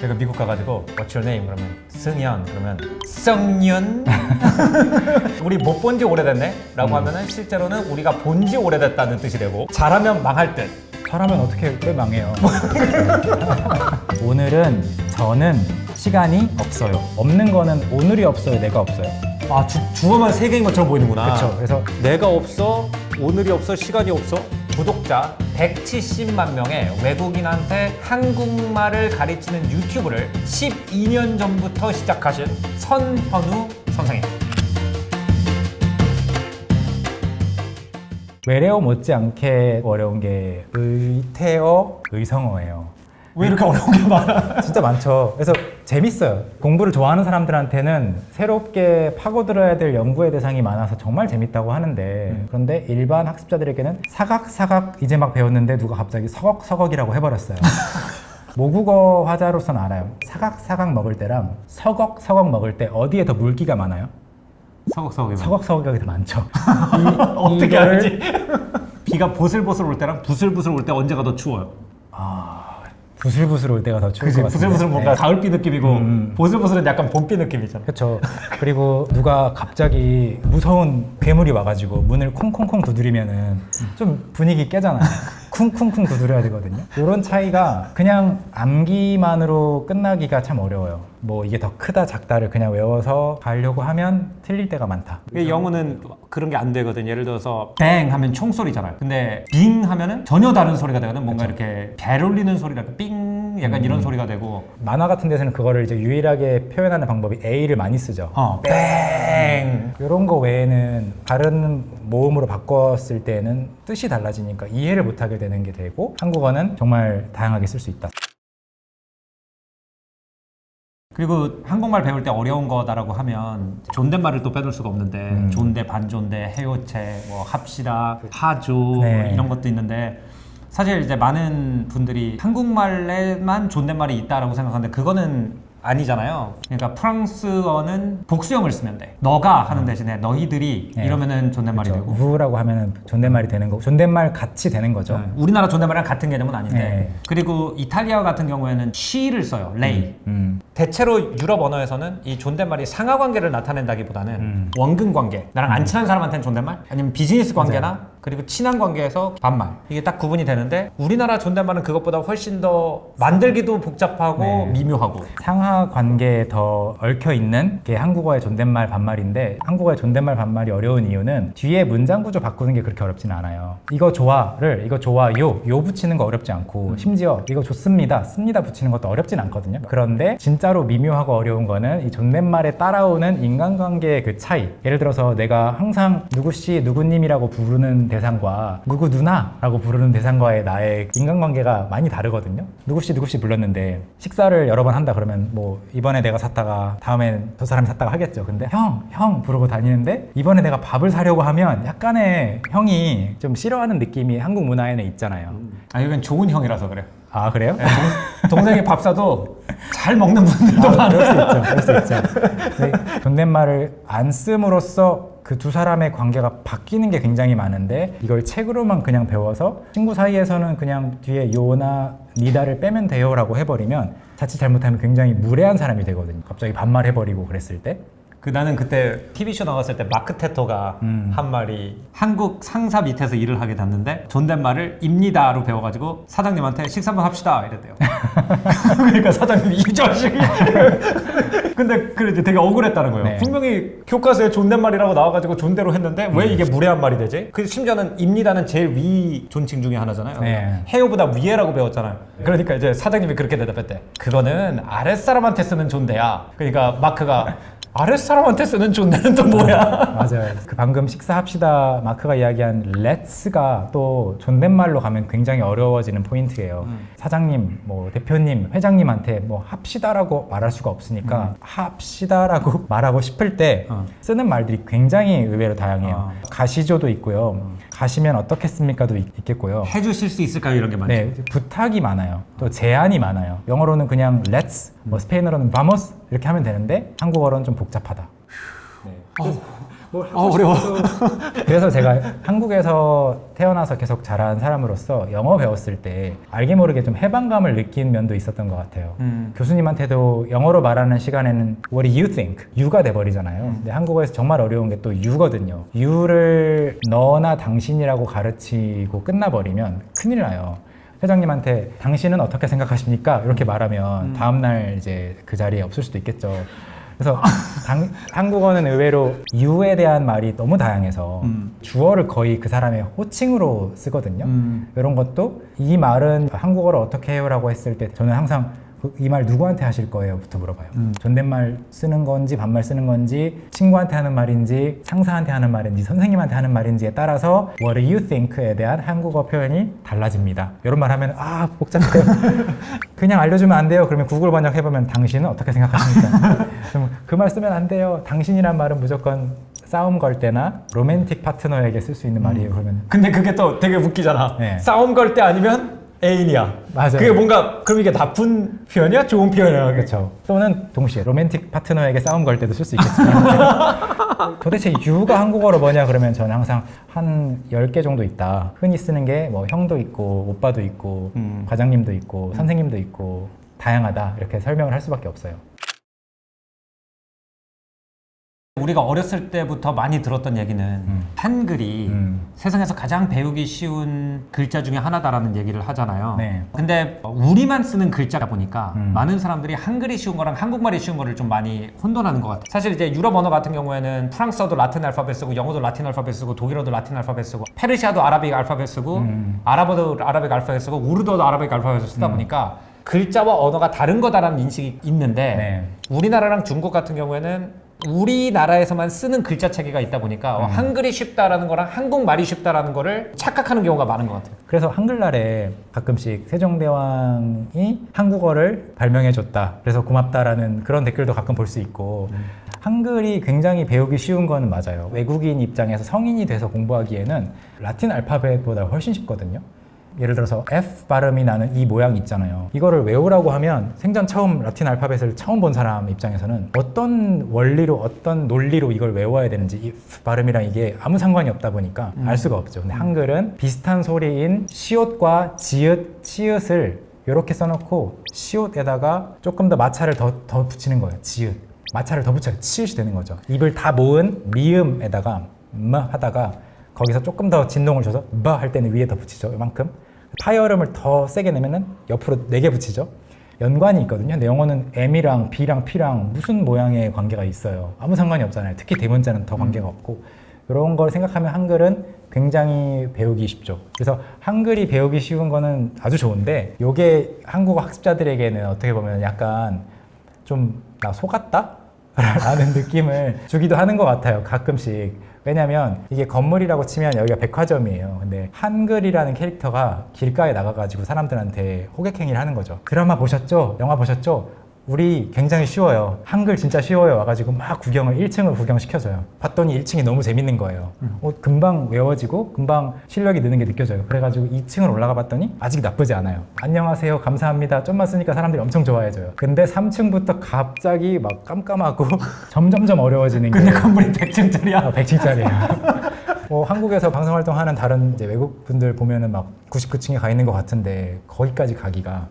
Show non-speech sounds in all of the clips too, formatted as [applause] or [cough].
제가 미국 가가지고 What's your name? 그러면 승현 그러면 성년 [laughs] 우리 못 본 지 오래됐네 라고 하면은 실제로는 우리가 본 지 오래됐다는 뜻이 되고 잘하면 망할 듯 잘하면 어떻게 꽤 망해요. [laughs] 오늘은 저는 시간이 없어요. 없는 거는 오늘이 없어요. 내가 없어요. 아 주, 주어만 세 개인 것처럼 보이는구나 그렇죠. 그래서 내가 없어 오늘이 없어 시간이 없어 구독자 170만 명의 외국인한테 한국말을 가르치는 유튜브를 12년 전부터 시작하신 선현우 선생님 외래어 못지않게 어려운 게 의태어, 의성어예요. 왜 이렇게 어려운 게 많아? 진짜 많죠. 그래서 재밌어요. 공부를 좋아하는 사람들한테는 새롭게 파고들어야 될 연구의 대상이 많아서 정말 재밌다고 하는데 그런데 일반 학습자들에게는 사각사각 이제 막 배웠는데 누가 갑자기 서걱서걱이라고 해버렸어요. [laughs] 모국어 화자로서는 알아요. 사각사각 먹을 때랑 서걱서걱 먹을 때 어디에 더 물기가 많아요? 서걱서걱이 서걱서걱이 더 많죠. [laughs] 어떻게 이거를- 알지? 비가 보슬보슬 올 때랑 부슬부슬 올 때 언제가 더 추워요? 부슬부슬 올 때가 더 추울 그치 것 같아요. 부슬부슬은 뭔가 가을비 느낌이고 음. 보슬보슬은 약간 봄비 느낌이잖아 그렇죠. 그리고 누가 갑자기 무서운 괴물이 와가지고 문을 콩콩콩 두드리면은 좀 분위기 깨잖아요. 쿵쿵쿵 두드려야 되거든요. 이런 차이가 그냥 암기만으로 끝나기가 참 어려워요. 뭐 이게 더 크다 작다를 그냥 외워서 가려고 하면 틀릴 때가 많다. 이게 영어는 그런 게 안 되거든. 예를 들어서 뱅 하면 총소리잖아요. 근데 빙 하면은 전혀 다른 소리가 되거든. 뭔가 이렇게 벨 울리는 소리라 삥 약간 이런 소리가 되고 만화 같은 데서는 그거를 이제 유일하게 표현하는 방법이 A를 많이 쓰죠. 어, 뱅. 이런 거 외에는 다른 모음으로 바꿨을 때는 뜻이 달라지니까 이해를 못하게 되는 게 되고 한국어는 정말 다양하게 쓸 수 있다. 그리고 한국말 배울 때 어려운 거다라고 하면 존댓말을 또 빼놓을 수가 없는데 음. 존대, 반존대, 해요체, 뭐 합시다, 하죠 네. 뭐 이런 것도 있는데 사실 이제 많은 분들이 한국말에만 존댓말이 있다라고 생각하는데 그거는 아니잖아요. 그러니까 프랑스어는 복수형을 쓰면 돼. 너가 하는 대신에 너희들이 네. 이러면은 존댓말이. 되고. 우라고 하면은 존댓말이 되는 거고 존댓말 같이 되는 거죠. 네. 우리나라 존댓말이랑 같은 개념은 아닌데. 네. 그리고 이탈리아 같은 경우에는 she를 써요. 레이. 음. 대체로 유럽 언어에서는 이 존댓말이 상하 관계를 나타낸다기보다는 음. 원근 관계 나랑 안 친한 사람한테는 존댓말 아니면 비즈니스 관계나 그리고 친한 관계에서 반말 이게 딱 구분이 되는데 우리나라 존댓말은 그것보다 훨씬 더 만들기도 복잡하고 네. 미묘하고 상하 관계에 더 얽혀 있는 게 한국어의 존댓말 반말인데 한국어의 존댓말 반말이 어려운 이유는 뒤에 문장 구조 바꾸는 게 그렇게 어렵진 않아요. 이거 좋아를 이거 좋아요 요 붙이는 거 어렵지 않고 심지어 이거 좋습니다 씁니다 붙이는 것도 어렵진 않거든요. 그런데 진짜로 미묘하고 어려운 거는 이 존댓말에 따라오는 인간관계의 그 차이. 예를 들어서 내가 항상 누구씨 누구님이라고 부르는 대상과 누구 누나라고 부르는 대상과의 나의 인간관계가 많이 다르거든요. 누구씨 누구씨 불렀는데 식사를 여러 번 한다 그러면 뭐 이번에 내가 샀다가 다음엔 저 사람이 샀다가 하겠죠. 근데 형, 형 부르고 다니는데 이번에 내가 밥을 사려고 하면 약간의 형이 좀 싫어하는 느낌이 한국 문화에는 있잖아요. 아 이건 좋은 형이라서 그래 아 그래요? 동생이 밥 사도 잘 먹는 분들도 아, 많아 그럴 수 있죠. 그럴 수 있죠. [laughs] 근데 존댓말을 안 씀으로써 그 두 사람의 관계가 바뀌는 게 굉장히 많은데 이걸 책으로만 그냥 배워서 친구 사이에서는 그냥 뒤에 요나 니다를 빼면 돼요라고 해버리면 자칫 잘못하면 굉장히 무례한 사람이 되거든요. 갑자기 반말해버리고 그랬을 때. 그 나는 그때 TV쇼 나갔을 때 마크 테토가 음. 한 말이 한국 상사 밑에서 일을 하게 됐는데 존댓말을 입니다로 배워가지고 사장님한테 식사 한번 합시다 이랬대요. [laughs] 그러니까 사장님이 이 자식이. [laughs] 근데 그래 이제 되게 억울했다는 거예요. 네. 분명히 교과서에 존댓말이라고 나와가지고 존대로 했는데 왜 이게 무례한 말이 되지? 그 심지어는 입니다는 제일 위 존칭 중에 하나잖아요. 네. 해요보다 위에라고 배웠잖아요. 그러니까 이제 사장님이 그렇게 대답했대. 그거는 아랫사람한테 쓰는 존대야. 그러니까 마크가 아랫사람한테 쓰는 존대는 또 뭐야? 맞아요. 그 방금 식사합시다 마크가 이야기한 let's가 또 존댓말로 가면 굉장히 어려워지는 포인트예요. 사장님, 뭐 대표님, 회장님한테 뭐 합시다라고 말할 수가 없으니까 합시다라고 [laughs] 말하고 싶을 때 어. 쓰는 말들이 굉장히 의외로 다양해요. 어. 가시죠도 있고요. 가시면 어떻겠습니까도 있- 있겠고요. 해주실 수 있을까요? 이런 게 많죠. 네, 부탁이 많아요. 또 제안이 많아요. 영어로는 그냥 let's, 뭐 스페인어로는 vamos 이렇게 하면 되는데 한국어로는 좀 복잡하다. 어, 뭘 하고 어, 어려워. [laughs] 그래서 제가 한국에서 태어나서 계속 자란 사람으로서 영어 배웠을 때 알게 모르게 좀 해방감을 느낀 면도 있었던 것 같아요. 음. 교수님한테도 영어로 말하는 시간에는 What do you think? you가 돼버리잖아요. 근데 한국어에서 정말 어려운 게 또 you거든요. you를 너나 당신이라고 가르치고 끝나버리면 큰일 나요. 회장님한테 당신은 어떻게 생각하십니까? 이렇게 말하면 다음날 이제 그 자리에 없을 수도 있겠죠. 그래서 당- 한국어는 의외로 you에 대한 말이 너무 다양해서 음. 주어를 거의 그 사람의 호칭으로 쓰거든요. 음. 이런 것도 이 말은 한국어를 어떻게 해요라고 했을 때 저는 항상 이 말 누구한테 하실 거예요?부터 물어봐요. 음. 존댓말 쓰는 건지 반말 쓰는 건지 친구한테 하는 말인지 상사한테 하는 말인지 선생님한테 하는 말인지에 따라서 What do you think에 대한 한국어 표현이 달라집니다. 이런 말 하면 아 복잡해요. [laughs] 그냥 알려주면 안 돼요. 그러면 구글 번역 해보면 당신은 어떻게 생각하십니까? [laughs] 그 말 쓰면 안 돼요. 당신이란 말은 무조건 싸움 걸 때나 로맨틱 파트너에게 쓸 수 있는 말이에요. 그러면 근데 그게 또 되게 웃기잖아. 네. 싸움 걸 때 아니면 애인이야. 맞아요. 그게 뭔가 그럼 이게 나쁜 표현이야? 좋은 표현이야? 그렇죠. 또는 동시에 로맨틱 파트너에게 싸움 걸 때도 쓸 수 있겠지만 [laughs] 도대체 유가 한국어로 뭐냐 그러면 저는 항상 한 10개 정도 있다. 흔히 쓰는 게 뭐 형도 있고 오빠도 있고 음. 과장님도 있고 선생님도 있고 다양하다. 이렇게 설명을 할 수밖에 없어요. 우리가 어렸을 때부터 많이 들었던 얘기는 한글이 음. 세상에서 가장 배우기 쉬운 글자 중에 하나다라는 얘기를 하잖아요. 네. 근데 우리만 쓰는 글자다 보니까 음. 많은 사람들이 한글이 쉬운 거랑 한국말이 쉬운 거를 좀 많이 혼돈하는 것 같아요. 사실 이제 유럽 언어 같은 경우에는 프랑스어도 라틴 알파벳 쓰고 영어도 라틴 알파벳 쓰고 독일어도 라틴 알파벳 쓰고 페르시아도 아라빅 알파벳 쓰고 음. 아랍어도 아라빅 알파벳 쓰고 우르도도 아라빅 알파벳을 쓰다 보니까 글자와 언어가 다른 거다라는 인식이 있는데 네. 우리나라랑 중국 같은 경우에는 우리나라에서만 쓰는 글자 체계가 있다 보니까 음. 어, 한글이 쉽다라는 거랑 한국말이 쉽다라는 거를 착각하는 경우가 많은 것 같아요. 그래서 한글날에 가끔씩 세종대왕이 한국어를 발명해 줬다. 그래서 고맙다라는 그런 댓글도 가끔 볼 수 있고 한글이 굉장히 배우기 쉬운 거는 맞아요. 외국인 입장에서 성인이 돼서 공부하기에는 라틴 알파벳보다 훨씬 쉽거든요. 예를 들어서 F 발음이 나는 이 모양 있잖아요. 이거를 외우라고 하면 생전 처음 라틴 알파벳을 처음 본 사람 입장에서는 어떤 원리로 어떤 논리로 이걸 외워야 되는지 이 F 발음이랑 이게 아무 상관이 없다 보니까 알 수가 없죠. 근데 한글은 비슷한 소리인 시옷과 지읒, 치읒을 이렇게 써놓고 시옷에다가 조금 더 마찰을 더, 더 붙이는 거예요. 지읒. 마찰을 더 붙여야 치읒이 되는 거죠. 입을 다 모은 미음에다가 마 하다가 거기서 조금 더 진동을 줘서 마할 때는 위에 더 붙이죠. 이만큼. 파열음을 더 세게 내면은 옆으로 네 개 붙이죠. 연관이 있거든요. 근데 영어는 M이랑 B랑 P랑 무슨 모양의 관계가 있어요. 아무 상관이 없잖아요. 특히 대문자는 더 관계가 없고. 이런 걸 생각하면 한글은 굉장히 배우기 쉽죠. 그래서 한글이 배우기 쉬운 거는 아주 좋은데 이게 한국어 학습자들에게는 어떻게 보면 약간 좀 나 속았다? [laughs] 라는 느낌을 주기도 하는 것 같아요. 가끔씩. 왜냐면 이게 건물이라고 치면 여기가 백화점이에요. 근데 한글이라는 캐릭터가 길가에 나가가지고 사람들한테 호객행위를 하는 거죠. 드라마 보셨죠? 영화 보셨죠? 우리 굉장히 쉬워요. 한글 진짜 쉬워요. 와가지고 막 구경을 1층을 구경시켜줘요. 봤더니 1층이 너무 재밌는 거예요. 어, 금방 외워지고 금방 실력이 느는 게 느껴져요. 그래가지고 2층을 올라가 봤더니 아직 나쁘지 않아요. 안녕하세요. 감사합니다. 좀만 쓰니까 사람들이 엄청 좋아해줘요. 근데 3층부터 갑자기 막 깜깜하고 [laughs] 점점점 어려워지는 근데 게 건물이 100층짜리야. 100층짜리예요. [laughs] 어, 한국에서 방송 활동하는 다른 이제 외국 분들 보면은 막 99층에 가 있는 것 같은데 거기까지 가기가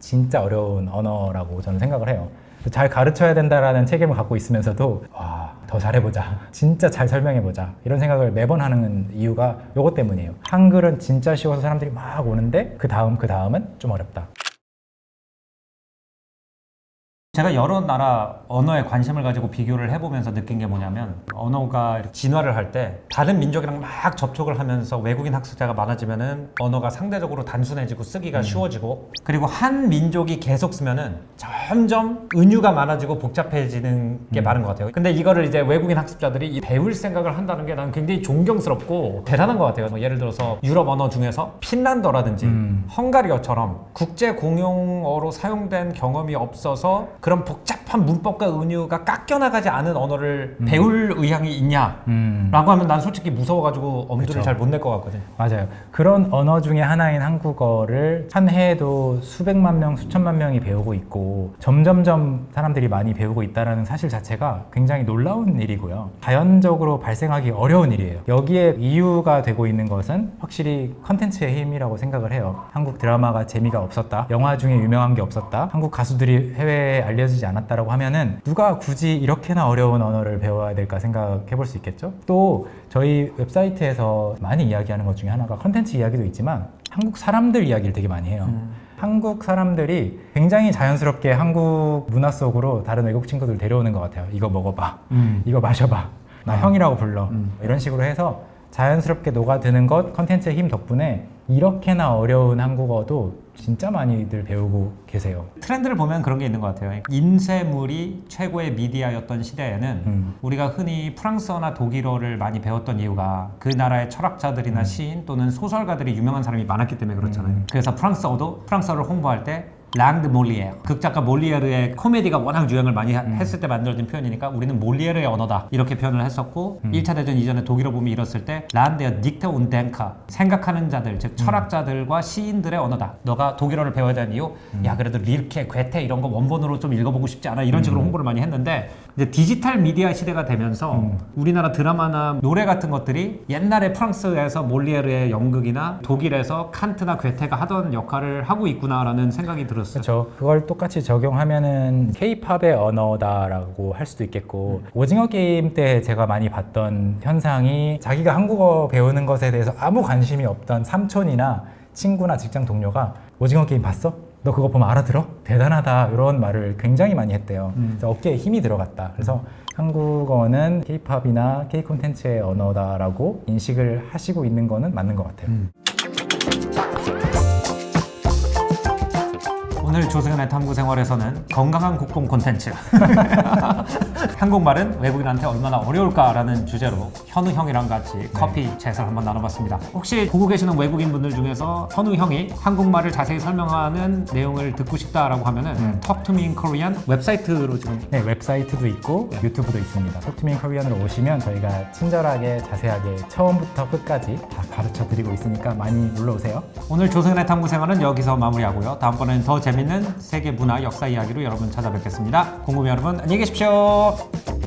진짜 어려운 언어라고 저는 생각을 해요. 잘 가르쳐야 된다라는 책임을 갖고 있으면서도 와, 더 잘해보자. 진짜 잘 설명해보자. 이런 생각을 매번 하는 이유가 요것 때문이에요. 한글은 진짜 쉬워서 사람들이 막 오는데 그 다음 그 다음은 좀 어렵다. 제가 여러 나라 언어에 관심을 가지고 비교를 해보면서 느낀 게 뭐냐면 언어가 진화를 할 때 다른 민족이랑 막 접촉을 하면서 외국인 학습자가 많아지면은 언어가 상대적으로 단순해지고 쓰기가 쉬워지고 그리고 한 민족이 계속 쓰면은 점점 은유가 많아지고 복잡해지는 게 많은 것 같아요. 근데 이거를 이제 외국인 학습자들이 이 배울 생각을 한다는 게 난 굉장히 존경스럽고 대단한 것 같아요. 뭐 예를 들어서 유럽 언어 중에서 핀란더라든지 음. 헝가리어처럼 국제 공용어로 사용된 경험이 없어서 그런 복잡한 문법과 은유가 깎여나가지 않은 언어를 배울 의향이 있냐? 음. 라고 하면 난 솔직히 무서워가지고 엄두를 그쵸. 잘 못 낼 것 같거든. 맞아요. 그런 언어 중에 하나인 한국어를 한 해에도 수백만 명, 수천만 명이 배우고 있고 점점점 사람들이 많이 배우고 있다는 사실 자체가 굉장히 놀라운 일이고요. 자연적으로 발생하기 어려운 일이에요. 여기에 이유가 되고 있는 것은 확실히 컨텐츠의 힘이라고 생각을 해요. 한국 드라마가 재미가 없었다. 영화 중에 유명한 게 없었다. 한국 가수들이 해외에 알려 지지 않았다라고 하면은 누가 굳이 이렇게나 어려운 언어를 배워야 될까 생각해 볼 수 있겠죠? 또 저희 웹사이트에서 많이 이야기하는 것 중에 하나가 컨텐츠 이야기도 있지만 한국 사람들 이야기를 되게 많이 해요. 한국 사람들이 굉장히 자연스럽게 한국 문화 속으로 다른 외국 친구들 데려오는 것 같아요. 이거 먹어봐. 음. 이거 마셔봐. 나 형이라고 불러. 이런 식으로 해서 자연스럽게 녹아드는 것 컨텐츠의 힘 덕분에 이렇게나 어려운 한국어도 진짜 많이들 배우고 계세요. 트렌드를 보면 그런 게 있는 것 같아요. 인쇄물이 최고의 미디어였던 시대에는 음. 우리가 흔히 프랑스어나 독일어를 많이 배웠던 이유가 그 나라의 철학자들이나 시인 또는 소설가들이 유명한 사람이 많았기 때문에 그렇잖아요. 그래서 프랑스어도 프랑스어를 홍보할 때 랑드 몰리에르 극작가 몰리에르의 코미디가 워낙 유행을 많이 하- 했을 때 만들어진 표현이니까 우리는 몰리에르의 언어다. 이렇게 표현을 했었고 1차 대전 이전에 독일어 봄이 일었을 때 란데어 딕테 운 덴카 생각하는 자들 즉 철학자들과 시인들의 언어다. 너가 독일어를 배워야 되는 이유 야 그래도 릴케 괴테 이런 거 원본으로 좀 읽어보고 싶지 않아? 이런 식으로 홍보를 많이 했는데 이제 디지털 미디어 시대가 되면서 우리나라 드라마나 노래 같은 것들이 옛날에 프랑스에서 몰리에르의 연극이나 독일에서 칸트나 괴테가 하던 역할을 하고 있구나라는 생각이 들었어요. 그렇죠. 그걸 똑같이 적용하면은 K-팝의 언어다라고 할 수도 있겠고 오징어 게임 때 제가 많이 봤던 현상이 자기가 한국어 배우는 것에 대해서 아무 관심이 없던 삼촌이나 친구나 직장 동료가 오징어 게임 봤어? 너 그거 보면 알아들어? 대단하다 이런 말을 굉장히 많이 했대요. 그래서 어깨에 힘이 들어갔다. 그래서 한국어는 K-팝이나 K 콘텐츠의 언어다라고 인식을 하시고 있는 거는 맞는 것 같아요. 오늘 조승현의 탐구 생활에서는 건강한 국뽕 콘텐츠 [laughs] 한국말은 외국인한테 얼마나 어려울까라는 주제로 현우 형이랑 같이 커피 챗을 한번 나눠봤습니다. 혹시 보고 계시는 외국인 분들 중에서 현우 형이 한국말을 자세히 설명하는 내용을 듣고 싶다라고 하면은 Talk to me in Korean 웹사이트로 지금 네, 웹사이트도 있고 유튜브도 있습니다. 토트민 코리안으로 오시면 저희가 친절하게 자세하게 처음부터 끝까지 다 가르쳐 드리고 있으니까 많이 놀러 오세요. 오늘 조승현의 탐구 생활은 여기서 마무리하고요. 다음번에는 더 재밌는 세계 문화 역사 이야기로 여러분 찾아뵙겠습니다. 공구미 여러분 안녕히 계십시오.